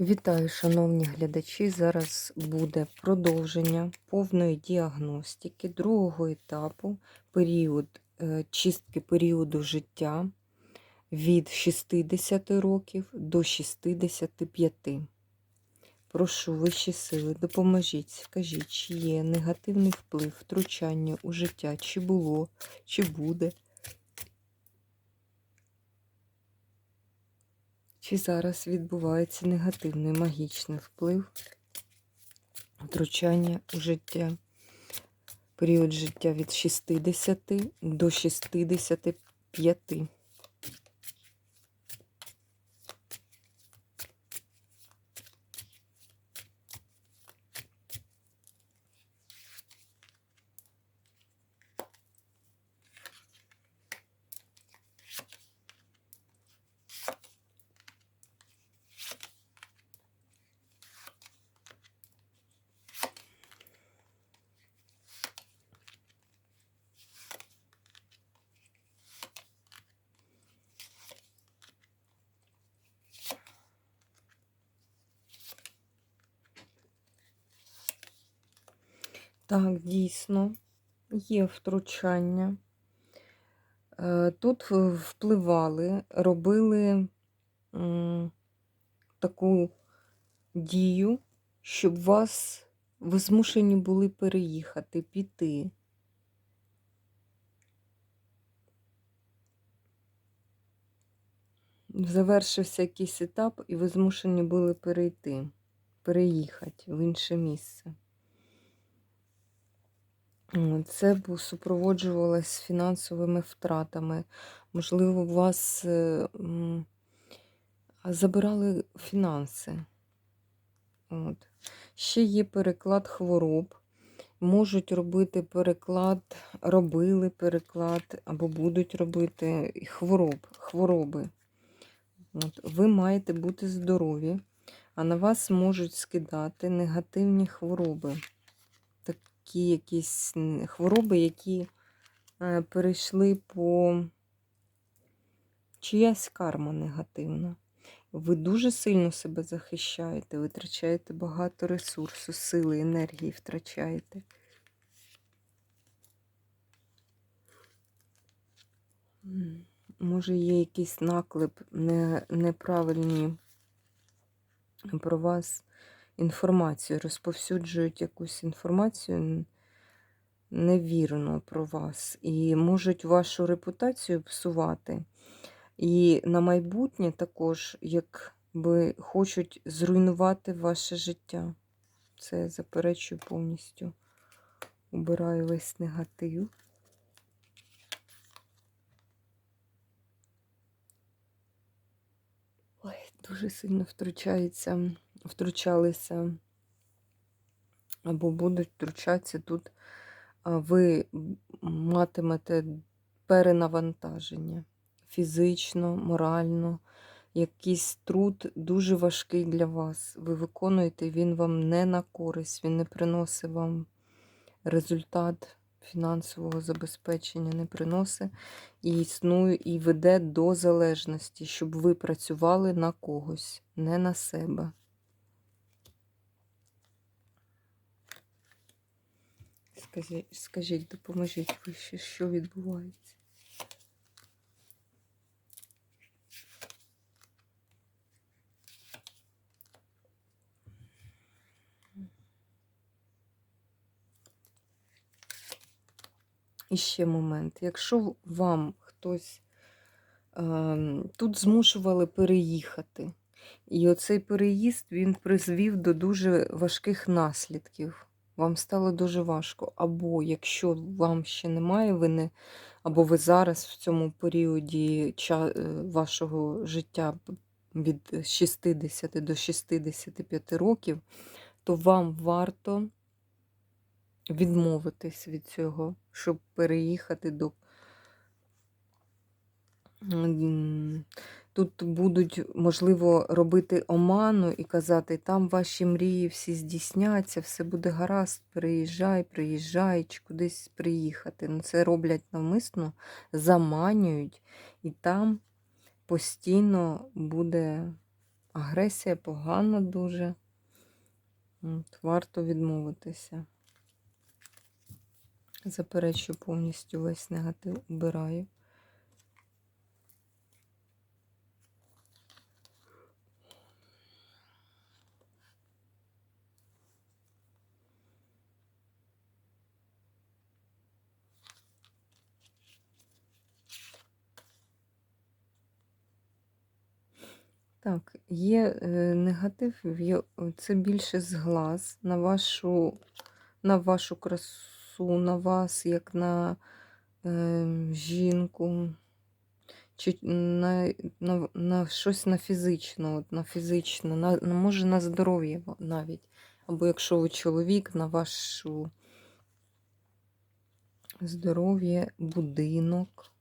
Вітаю, шановні глядачі. Зараз буде продовження повної діагностики другого етапу, період е, чистки періоду життя від 60 років до 65. Прошу вищі сили, допоможіть, скажіть, чи є негативний вплив, втручання у життя, чи було, чи буде. Чи зараз відбувається негативний магічний вплив, втручання у життя, період життя від 60 до 65. Так, дійсно, є втручання. Е, Тут впливали, робили таку дію, щоб вас ви змушені були переїхати, піти. Завершився якийсь етап, і ви змушені були перейти, переїхати в інше місце. Це супроводжувалось фінансовими втратами. Можливо, у вас е, забирали фінанси. От. Ще є переклад хвороб. Можуть робити переклад, робили переклад або будуть робити хвороб, хвороби. От. Ви маєте бути здорові, а на вас можуть скидати негативні хвороби. Такі якісь хвороби, які е, перейшли по чиясь карма негативна. Ви дуже сильно себе захищаєте, витрачаєте багато ресурсу, сили, енергії втрачаєте. Може, є якийсь наклеп, не, неправильні про вас інформацію, розповсюджують якусь інформацію невірну про вас і можуть вашу репутацію псувати. І на майбутнє також, якби хочуть зруйнувати ваше життя. Це я заперечую повністю. Убираю весь негатив. Ой, дуже сильно втручається, втручалися або будуть втручатися тут. Ви матимете перенавантаження фізично, морально, якийсь труд дуже важкий для вас. Ви виконуєте, він вам не на користь, він не приносить вам результат фінансового забезпечення, не приносить і існує, і веде до залежності, щоб ви працювали на когось, не на себе. Скажіть, скажіть допоможіть вище, що відбувається. І ще момент. Якщо вам хтось ем, тут змушували переїхати, і оцей переїзд він призвів до дуже важких наслідків. Вам стало дуже важко. Або якщо вам ще немає вини, або ви зараз в цьому періоді е, вашого життя від 60 до 65 років, то вам варто відмовитись від цього, щоб переїхати до. Тут будуть, можливо, робити оману і казати, там ваші мрії всі здійсняться, все буде гаразд, приїжджай, приїжджай, чи кудись приїхати. Ну, це роблять навмисно, заманюють, і там постійно буде агресія погана дуже. От, варто відмовитися. Заперечую повністю весь негатив, убираю. Так, є е, негатив, це більше з глаз на вашу, на вашу красу, на вас, як на е, жінку, чи на, на, на щось на фізично, от, на фізично, на, на, може на здоров'я навіть. Або якщо ви чоловік, на вашу здоров'я, будинок.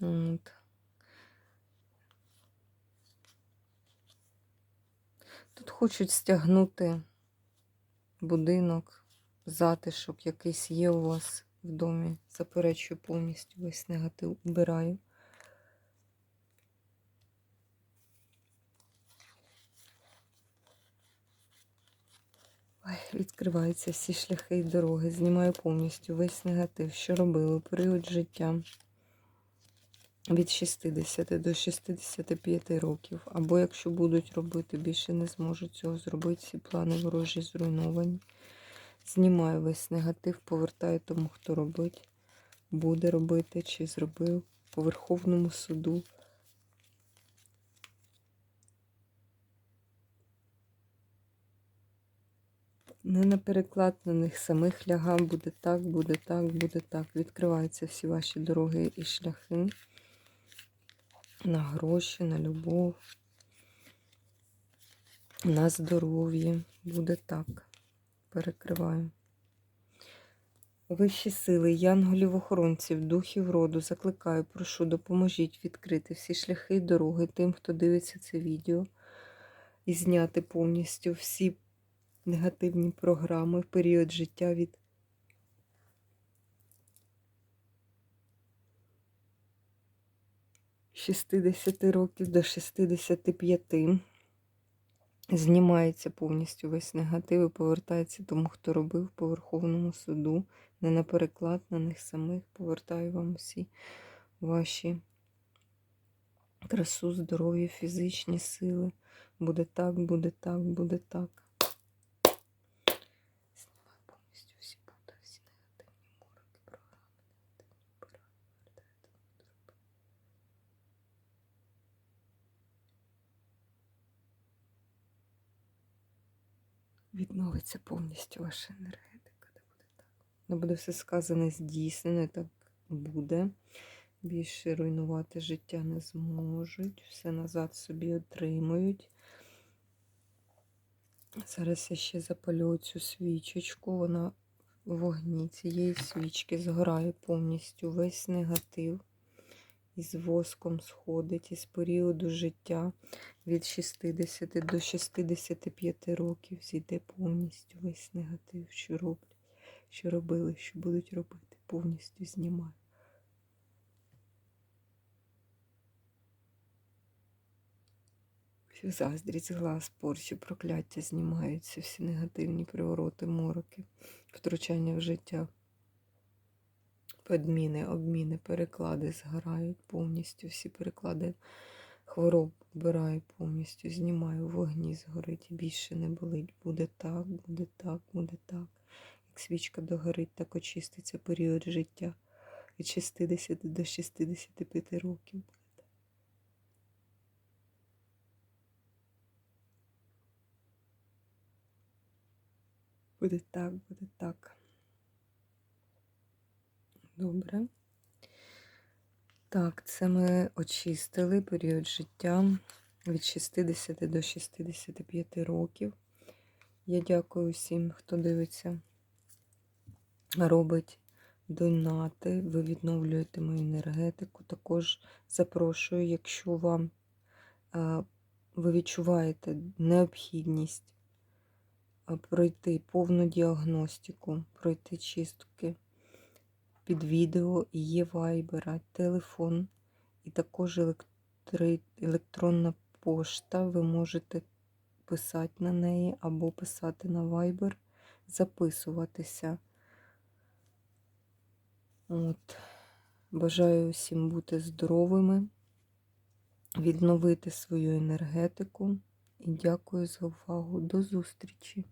От. Тут хочуть стягнути будинок, затишок, якийсь є у вас в домі. Заперечую повністю весь негатив, убираю. Ой, відкриваються всі шляхи і дороги. Знімаю повністю весь негатив, що робили період життя від 60 до 65 років. Або якщо будуть робити, більше не зможуть цього зробити. Всі плани ворожі зруйновані. Знімаю весь негатив, повертаю тому, хто робить, буде робити чи зробив по Верховному суду. Не на переклад на них самих лягав, буде так, буде так, буде так. Відкриваються всі ваші дороги і шляхи на гроші, на любов, на здоров'я. Буде так. Перекриваю. Вищі сили, янголів-охоронців, духів роду, закликаю, прошу, допоможіть відкрити всі шляхи і дороги тим, хто дивиться це відео, і зняти повністю всі негативні програми в період життя від шістдесяти років до 65. Знімається повністю весь негатив і повертається тому, хто робив по Верховному суду. Не на переклад на них самих. Повертаю вам всі ваші красу, здоров'я, фізичні сили. Буде так, буде так, буде так. Знімаю повністю всі пута, всі негативні мороки, програми, негативні вбираю, повертаю тому, хто робив. Відновиться повністю ваша енергетика. де буде так. Не буде все сказане, здійснене, так буде. Більше руйнувати життя не зможуть, все назад собі отримують. Зараз я ще запалю цю свічечку, вона в вогні цієї свічки згорає повністю весь негатив. Із воском сходить із періоду життя від 60 до 65 років зійде повністю весь негатив, що роблять, що робили, що будуть робити, повністю знімаю. Всю заздрість, глаз, порчі, прокляття знімаються, всі негативні привороти, мороки, втручання в життя. Подміни, обміни, переклади згорають повністю. Всі переклади хвороб вбираю повністю, знімаю, вогні згорить і більше не болить. Буде так, буде так, буде так. Як свічка догорить, так очиститься період життя від 60 до 65 років. Буде так, буде так. Добре. Так, це ми очистили період життя від 60 до 65 років. Я дякую всім, хто дивиться, робить донати, ви відновлюєте мою енергетику. Також запрошую, якщо вам ви відчуваєте необхідність пройти повну діагностику, пройти чистки під відео є вайбера, телефон і також електри... електронна пошта, ви можете писати на неї або писати на Viber, записуватися. От. Бажаю всім бути здоровими, відновити свою енергетику. І дякую за увагу. До зустрічі!